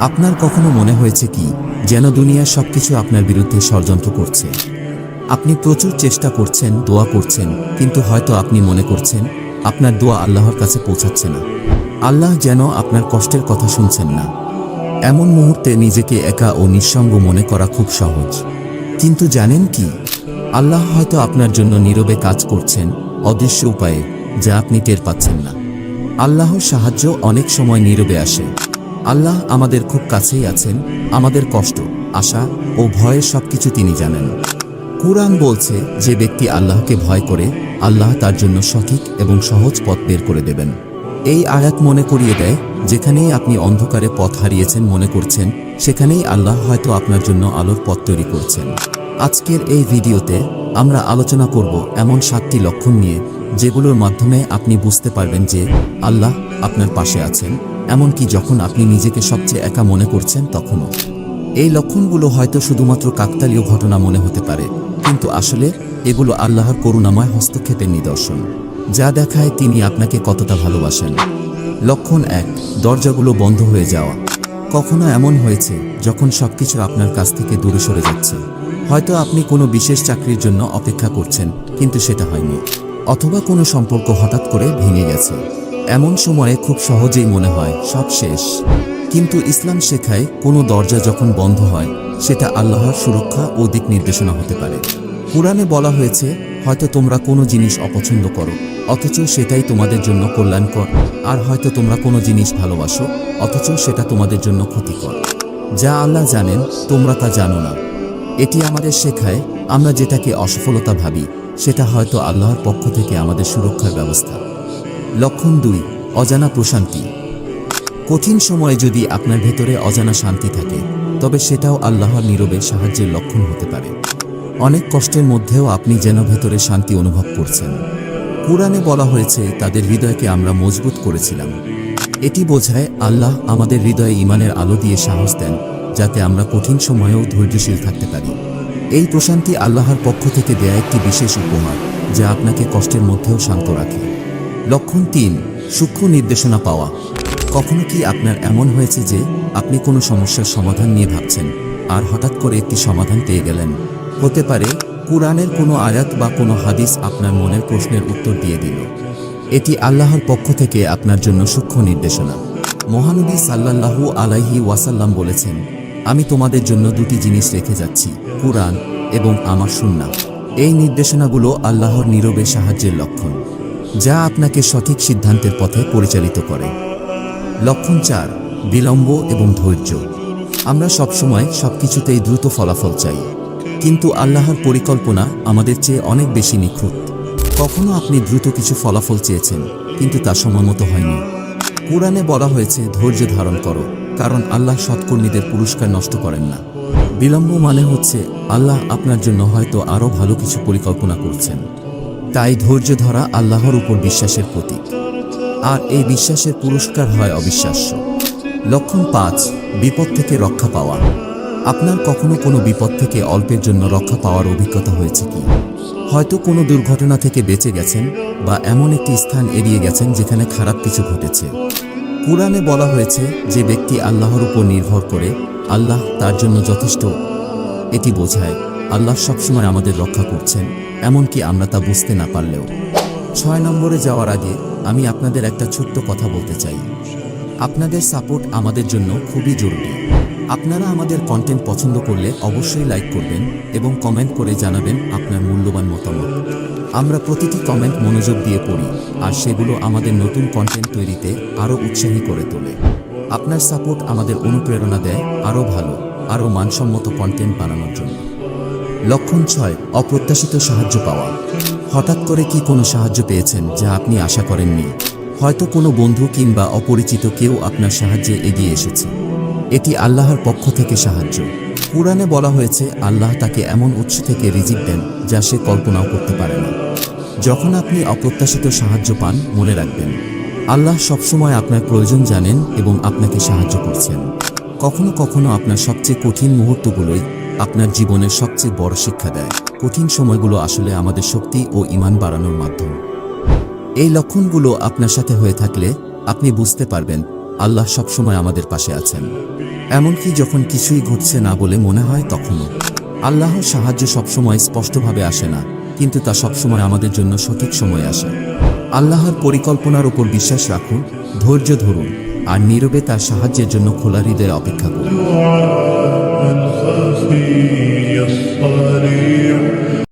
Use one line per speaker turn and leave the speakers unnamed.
আপনার কখনো মনে হয়েছে কি যেন দুনিয়া সবকিছু আপনার বিরুদ্ধে ষড়যন্ত্র করছে? আপনি প্রচুর চেষ্টা করছেন, দোয়া করছেন, কিন্তু হয়তো আপনি মনে করছেন আপনার দোয়া আল্লাহর কাছে পৌঁছাচ্ছে না। আল্লাহ যেন আপনার কষ্টের কথা শুনছেন না। এমন মুহূর্তে নিজেকে একা ও নিঃসঙ্গ মনে করা খুব সহজ। কিন্তু জানেন কি? আল্লাহ হয়তো আপনার জন্য নীরবে কাজ করছেন, অদৃশ্য উপায়ে, যা আপনি টের পাচ্ছেন না। আল্লাহর সাহায্য অনেক সময় নীরবে আসে। আল্লাহ আমাদের খুব কাছেই আছেন, আমাদের কষ্ট, আশা ও ভয়ের সবকিছু তিনি জানেন। কুরআন বলছে, যে ব্যক্তি আল্লাহকে ভয় করে, আল্লাহ তার জন্য সঠিক এবং সহজ পথ বের করে দেবেন। এই আয়াত মনে করিয়ে দেয়, যেখানেই আপনি অন্ধকারে পথ হারিয়েছেন মনে করছেন, সেখানেই আল্লাহ হয়তো আপনার জন্য আলোর পথ তৈরি করছেন। আজকের এই ভিডিওতে আমরা আলোচনা করব এমন সাতটি লক্ষণ নিয়ে যেগুলোর মাধ্যমে আপনি বুঝতে পারবেন যে আল্লাহ আপনার পাশে আছেন, এমনকি যখন আপনি নিজেকে সবচেয়ে একা মনে করছেন তখনও। এই লক্ষণগুলো হয়তো শুধুমাত্র কাকতালীয় ঘটনা মনে হতে পারে, কিন্তু আসলে এগুলো আল্লাহর করুণাময় হস্তক্ষেপের নিদর্শন, যা দেখায় তিনি আপনাকে কতটা ভালোবাসেন। লক্ষণ এক, দরজাগুলো বন্ধ হয়ে যাওয়া। কখনো এমন হয়েছে যখন সবকিছু আপনার কাছ থেকে দূরে সরে যাচ্ছে। হয়তো আপনি কোনো বিশেষ চাকরির জন্য অপেক্ষা করছেন, কিন্তু সেটা হয়নি। অথবা কোনো সম্পর্ক হঠাৎ করে ভেঙে গেছে। এমন সময়ে খুব সহজেই মনে হয়, সব শেষ। কিন্তু ইসলাম শেখায় কোনো দরজা যখন বন্ধ হয়, সেটা আল্লাহর সুরক্ষা ও দিক নির্দেশনা হতে পারে। কোরআনে বলা হয়েছে, হয়তো তোমরা কোনো জিনিস অপছন্দ করো, অথচ সেটাই তোমাদের জন্য কল্যাণকর। আর হয়তো তোমরা কোনো জিনিস ভালোবাসো, অথচ সেটা তোমাদের জন্য ক্ষতিকর। যা আল্লাহ জানেন, তোমরা তা জানো না। এটি আমাদের শেখায়, আমরা যেটাকে অসফলতা ভাবি সেটা হয়তো আল্লাহর পক্ষ থেকে আমাদের সুরক্ষার ব্যবস্থা। লক্ষণ দুই, অজানা প্রশান্তি। কঠিন সময়ে যদি আপনার ভেতরে অজানা শান্তি থাকে, তবে সেটাও আল্লাহর নীরবে সাহায্যের লক্ষণ হতে পারে। অনেক কষ্টের মধ্যেও আপনি যেন ভেতরে শান্তি অনুভব করছেন। কোরআনে বলা হয়েছে, তাদের হৃদয়কে আমরা মজবুত করেছিলাম। এটি বোঝায় আল্লাহ আমাদের হৃদয়ে ইমানের আলো দিয়ে সাহস দেন, যাতে আমরা কঠিন সময়েও ধৈর্যশীল থাকতে পারি। এই প্রশান্তি আল্লাহর পক্ষ থেকে দেয়া একটি বিশেষ উপহার যা আপনাকে কষ্টের মধ্যেও শান্ত রাখে। লক্ষণ তিন, সূক্ষ্ম নির্দেশনা পাওয়া। কখনো কি আপনার এমন হয়েছে যে আপনি কোনো সমস্যার সমাধান নিয়ে ভাবছেন, আর হঠাৎ করে একটি সমাধান পেয়ে গেলেন? হতে পারে, কোরআনের কোনো আয়াত বা কোনো হাদিস আপনার মনের প্রশ্নের উত্তর দিয়ে দিল। এটি আল্লাহর পক্ষ থেকে আপনার জন্য সূক্ষ্ম নির্দেশনা। মহানবী সাল্লাল্লাহু আলাইহি ওয়াসাল্লাম বলেছেন আমি তোমাদের জন্য দুটি জিনিস রেখে যাচ্ছি, কুরআন এবং আমার সুন্নাহ। এই নির্দেশনাগুলো আল্লাহর নীরবে সাহায্যের লক্ষণ, যা আপনাকে সঠিক সিদ্ধান্তের পথে পরিচালিত করে। লক্ষণ চার, বিলম্ব এবং ধৈর্য। আমরা সবসময় সবকিছুতেই দ্রুত ফলাফল চাই, কিন্তু আল্লাহর পরিকল্পনা আমাদের চেয়ে অনেক বেশি নিখুঁত। কখনো আপনি দ্রুত কিছু ফলাফল চেয়েছেন, কিন্তু তা সময় মতো হয়নি। কোরআনে বলা হয়েছে, ধৈর্য ধারণ করো। কারণ আল্লাহ সৎকর্মীদের পুরস্কার নষ্ট করেন না। বিলম্ব মানে হচ্ছে আল্লাহ আপনার জন্য হয়তো আরও ভালো কিছু পরিকল্পনা করছেন। তাই ধৈর্য ধরা আল্লাহর উপর বিশ্বাসের প্রতীক। আর এই বিশ্বাসের পুরস্কার হয় অবিশ্বাস্য। লক্ষণ পাঁচ, বিপদ থেকে রক্ষা পাওয়া। আপনার কখনো কোনো বিপদ থেকে অল্পের জন্য রক্ষা পাওয়ার অভিজ্ঞতা হয়েছে কি? হয়তো কোনো দুর্ঘটনা থেকে বেঁচে গেছেন বা এমন একটি স্থান এড়িয়ে গেছেন যেখানে খারাপ কিছু ঘটেছে। কোরআনে বলা হয়েছে যে ব্যক্তি আল্লাহর উপর নির্ভর করে, আল্লাহ তার জন্য যথেষ্ট। এটি বোঝায়, আল্লাহ সবসময় আমাদের রক্ষা করছেন, এমনকি আমরা তা বুঝতে না পারলেও। ছয় নম্বরে যাওয়ার আগে আমি আপনাদের একটা ছোট্ট কথা বলতে চাই। আপনাদের সাপোর্ট আমাদের জন্য খুবই জরুরি। আপনারা আমাদের কন্টেন্ট পছন্দ করলে অবশ্যই লাইক করবেন এবং কমেন্ট করে জানাবেন আপনার মূল্যবান মতামত। আমরা প্রতিটি কমেন্ট মনোযোগ দিয়ে পড়ি, আর সেগুলো আমাদের নতুন কন্টেন্ট তৈরিতে আরও উৎসাহী করে তোলে। আপনার সাপোর্ট আমাদের অনুপ্রেরণা দেয় আরও ভালো, আরও মানসম্মত কন্টেন্ট বানানোর জন্য। লক্ষণ ছয়, অপ্রত্যাশিত সাহায্য পাওয়া। হঠাৎ করে কি কোনো সাহায্য পেয়েছেন যা আপনি আশা করেননি? হয়তো কোনো বন্ধু কিংবা অপরিচিত কেউ আপনার সাহায্যে এগিয়ে এসেছে। এটি আল্লাহর পক্ষ থেকে সাহায্য। কোরআনে বলা হয়েছে, আল্লাহ তাকে এমন উৎস থেকে রিজিক দেন যা সে কল্পনাও করতে পারে না। যখন আপনি অপ্রত্যাশিত সাহায্য পান, মনে রাখবেন, আল্লাহ সবসময় আপনার প্রয়োজন জানেন এবং আপনাকে সাহায্য করছেন। কখনো কখনো আপনার সবচেয়ে কঠিন মুহূর্তগুলোই আপনার জীবনের সবচেয়ে বড় শিক্ষা দেয়। কঠিন সময়গুলো আসলে আমাদের শক্তি ও ইমান বাড়ানোর মাধ্যম। এই লক্ষণগুলো আপনার সাথে হয়ে থাকলে আপনি বুঝতে পারবেন, আল্লাহ সবসময় আমাদের পাশে আছেন। এমনকি যখন কিছুই ঘটছে না বলে মনে হয় তখনও। আল্লাহর সাহায্য সবসময় স্পষ্টভাবে আসে না। কিন্তু তা সবসময় আমাদের জন্য সঠিক সময় আসে। আল্লাহর পরিকল্পনার ওপর বিশ্বাস রাখুন, ধৈর্য ধরুন, আর নীরবে তার সাহায্যের জন্য খোলা হৃদয়ের অপেক্ষা করুন।